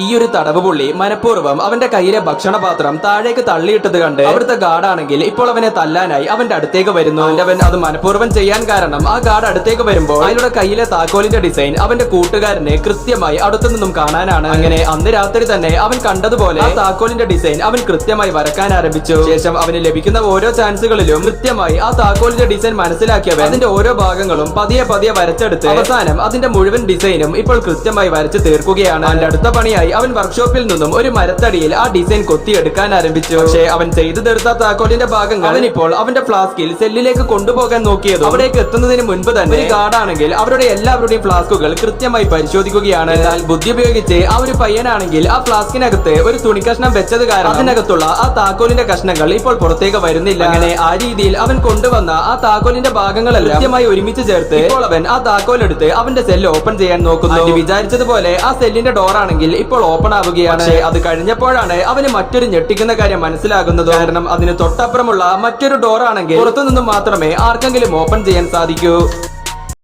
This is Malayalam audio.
ഈ ഒരു തടവ് പുള്ളി മനഃപൂർവം അവന്റെ കയ്യിലെ ഭക്ഷണപാത്രം താഴേക്ക് തള്ളിയിട്ടത് കണ്ട് അവിടുത്തെ ഗാർഡാണെങ്കിൽ ഇപ്പോൾ അവനെ തല്ലാനായി അവന്റെ അടുത്തേക്ക് വരുന്നു. അവൻ അത് മനഃപൂർവം ചെയ്യാൻ കാരണം ആ ഗാർഡ് അടുത്തേക്ക് വരുമ്പോൾ അയാളുടെ കയ്യിലെ താക്കോലിന്റെ ഡിസൈൻ അവന്റെ കൂട്ടുകാരനെ കൃത്യമായി അടുത്തു നിന്നും കാണാനാണ്. അങ്ങനെ അന്ന് രാത്രി തന്നെ അവൻ കണ്ടതുപോലെ ആ താക്കോലിന്റെ ഡിസൈൻ അവൻ കൃത്യമായി വരക്കാൻ ആരംഭിച്ചു. ശേഷം അവന് ലഭിക്കുന്ന ഓരോ ചാൻസുകളിലും കൃത്യമായി ആ താക്കോലിന്റെ ഡിസൈൻ മനസ്സിലാക്കിയവൻ അതിന്റെ ഓരോ ഭാഗങ്ങളും പതിയെ പതിയെ വരച്ചെടുത്ത് അവസാനം അതിന്റെ മുഴുവൻ ഡിസൈനും ഇപ്പോൾ കൃത്യമായി വരച്ച് തീർക്കുകയാണ്. അവന്റെ അടുത്ത പണിയായി അവൻ വർക്ക്ഷോപ്പിൽ നിന്നും ഒരു മരത്തടിയിൽ ആ ഡിസൈൻ കൊത്തിയെടുക്കാൻ ആരംഭിച്ചു. പക്ഷേ അവൻ ചെയ്തു തീർത്ത താക്കോലിന്റെ ഭാഗങ്ങൾ അവനിപ്പോൾ അവന്റെ ഫ്ലാസ്കിൽ സെല്ലിലേക്ക് കൊണ്ടുപോകാൻ നോക്കിയത് അവിടേക്ക് എത്തുന്നതിന് മുൻപ് തന്നെ ഒരു ഗാർഡാണെങ്കിൽ അവരുടെ എല്ലാവരുടെയും ഫ്ലാസ്കുകൾ കൃത്യമായി പരിശോധിക്കുകയാണ്. എന്നാൽ ബുദ്ധി ഉപയോഗിച്ച് ആ ഒരു പയ്യനാണെങ്കിൽ ആ ഫ്ലാസ്കിനകത്ത് ഒരു തുണിക്കഷ്ണം വെച്ചത് കാരണം അതിനകത്തുള്ള ആ താക്കോലിന്റെ കഷ്ണങ്ങൾ ഇപ്പോൾ പുറത്തേക്ക് വരുന്നില്ല. അങ്ങനെ ആ രീതിയിൽ അവൻ കൊണ്ടുവന്ന ആ താക്കോലിന്റെ ഭാഗങ്ങളെല്ലാം കൃത്യമായി ഒരുമിച്ച് ചേർത്ത് ഇപ്പോൾ അവൻ ആ താക്കോലെടുത്ത് അവന്റെ സെല്ല് ഓപ്പൺ ചെയ്യാൻ നോക്കുന്നു. വിചാരിച്ചതുപോലെ ആ സെല്ലിന്റെ ഡോർ ആണെങ്കിൽ ഇപ്പോൾ ഓപ്പൺ ആവുകയാണ്. അത് കഴിഞ്ഞപ്പോഴാണ് അവന് മറ്റൊരു ഞെട്ടിക്കുന്ന കാര്യം മനസ്സിലാകുന്നത്. കാരണം അതിന് തൊട്ടപ്പുറമുള്ള മറ്റൊരു ഡോർ ആണെങ്കിൽ പുറത്തുനിന്നും മാത്രമേ ആർക്കെങ്കിലും ഓപ്പൺ ചെയ്യാൻ സാധിക്കൂ.